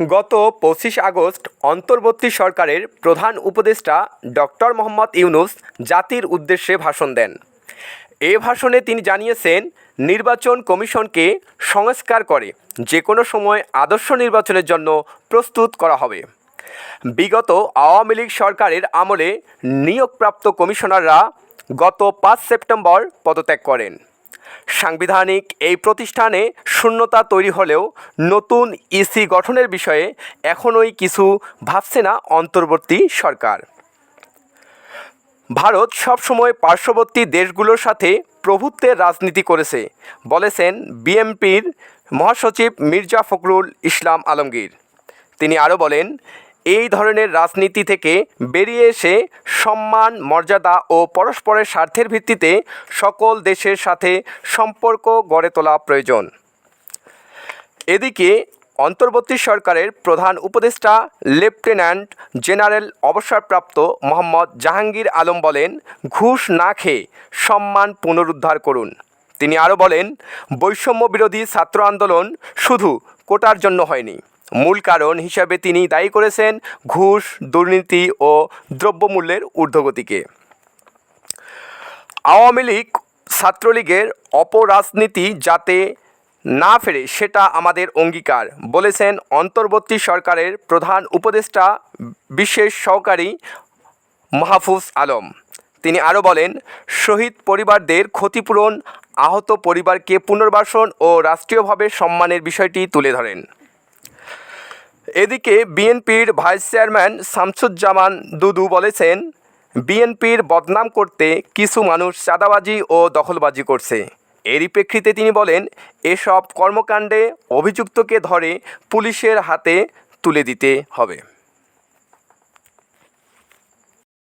গত পঁচিশ আগস্ট অন্তর্বর্তী সরকারের প্রধান উপদেষ্টা ডক্টর মোহাম্মদ ইউনুস জাতির উদ্দেশ্যে ভাষণ দেন। এ ভাষণে তিনি জানিয়েছেন, নির্বাচন কমিশনকে সংস্কার করে যে কোনো সময় আদর্শ নির্বাচনের জন্য প্রস্তুত করা হবে। বিগত আওয়ামী লীগ সরকারের আমলে নিয়োগপ্রাপ্ত কমিশনাররা গত পাঁচ সেপ্টেম্বর পদত্যাগ করেন। সাংবিধানিক এই প্রতিষ্ঠানে শূন্যতা তৈরি হলেও নতুন ইসি গঠনের বিষয়ে এখনোই কিছু ভাবছে না অন্তর্বর্তী সরকার। ভারত সবসময় পার্শ্ববর্তী দেশগুলোর সাথে প্রভুত্বের রাজনীতি করেছে, বলেছেন বিএমপির মহাসচিব মির্জা ফখরুল ইসলাম আলমগীর। তিনি আরও বলেন এই ধরনের রাজনীতি থেকে বেরিয়ে এসে সম্মান, মর্যাদা ও পরস্পরের স্বার্থের ভিত্তিতে সকল দেশের সাথে সম্পর্ক গড়ে তোলা প্রয়োজন। এদিকে অন্তর্বর্তী সরকারের প্রধান উপদেষ্টা, লেফটেন্যান্ট জেনারেল অবসরপ্রাপ্ত মোহাম্মদ জাহাঙ্গীর আলম বলেন, ঘুষ না খেয়ে সম্মান পুনরুদ্ধার করুন। তিনি আরও বলেন বৈষম্য বিরোধী ছাত্র আন্দোলন শুধু কোটার জন্য হয়নি মূল কারণ হিসাবে তিনি দায়ী করেছেন ঘুষ, দুর্নীতি ও দ্রব্যমূল্যের ঊর্ধ্বগতিকে। আওয়ামী লীগ ছাত্রলীগের অপরাজনীতি যাতে না ফেরে সেটা আমাদের অঙ্গীকার, বলেছেন অন্তর্বর্তী সরকারের প্রধান উপদেষ্টা, বিশেষ সহকারী মাহফুজ আলম। তিনি আরও বলেন, শহীদ পরিবারদের ক্ষতিপূরণ, আহত পরিবারকে পুনর্বাসন ও রাষ্ট্রীয়ভাবে সম্মানের বিষয়টি তুলে ধরেন। এদিকে বিএনপির ভাইস চেয়ারম্যান শামসুজ্জামান দুদু বলেছেন, বিএনপির বদনাম করতে কিছু মানুষ চাঁদাবাজি ও দখলবাজি করছে। এরই প্রেক্ষিতে তিনি বলেন, এসব কর্মকাণ্ডে অভিযুক্তকে ধরে পুলিশের হাতে তুলে দিতে হবে।